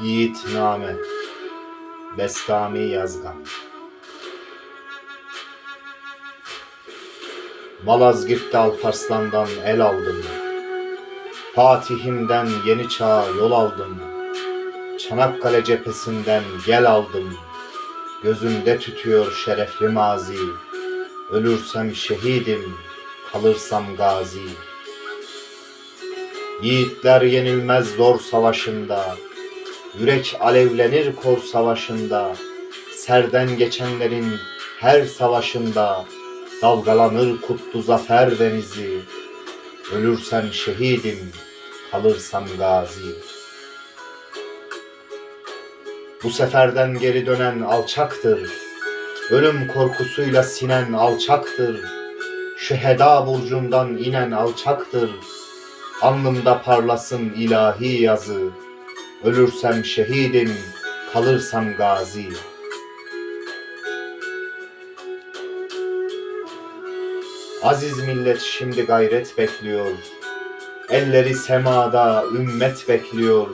Yiğit Name Bestami Yazgan. Malazgirt'te Alparslan'dan el aldım. Fatih'imden yeni çağa yol aldım. Çanakkale cephesinden gel aldım. Gözümde tütüyor şerefli mazi. Ölürsem şehidim, kalırsam gazi. Yiğitler yenilmez zor savaşında Yürek alevlenir kor savaşında. Serden geçenlerin her savaşında Dalgalanır kutlu zafer denizi. Ölürsem şehidim, kalırsam gazi. Bu seferden geri dönen alçaktır. Ölüm korkusuyla sinen alçaktır. Şüheda burcundan inen alçaktır. Alnımda parlasın ilahi yazı Ölürsem şehidim, kalırsam gazi. Aziz millet şimdi gayret bekliyor. Elleri semada ümmet bekliyor.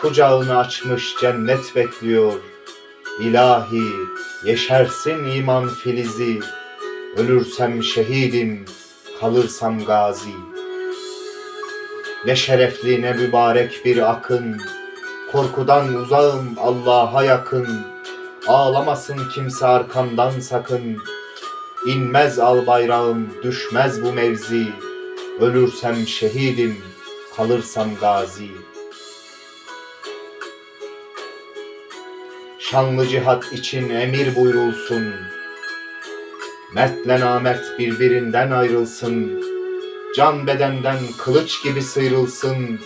Kucağını açmış cennet bekliyor. İlahi yeşersin iman filizi. Ölürsem şehidim, kalırsam gazi. Ne şerefli ne mübarek bir akın Korkudan uzağım Allah'a yakın. Ağlamasın kimse arkamdan sakın. İnmez al bayrağım, düşmez bu mevzi. Ölürsem şehidim, kalırsam gazi. Şanlı cihat için emir buyurulsun. Mertle namert birbirinden ayrılsın. Can bedenden kılıç gibi sıyrılsın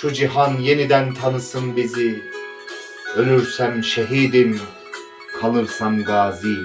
Şu cihan yeniden tanısın bizi. Ölürsem şehidim, kalırsam gazi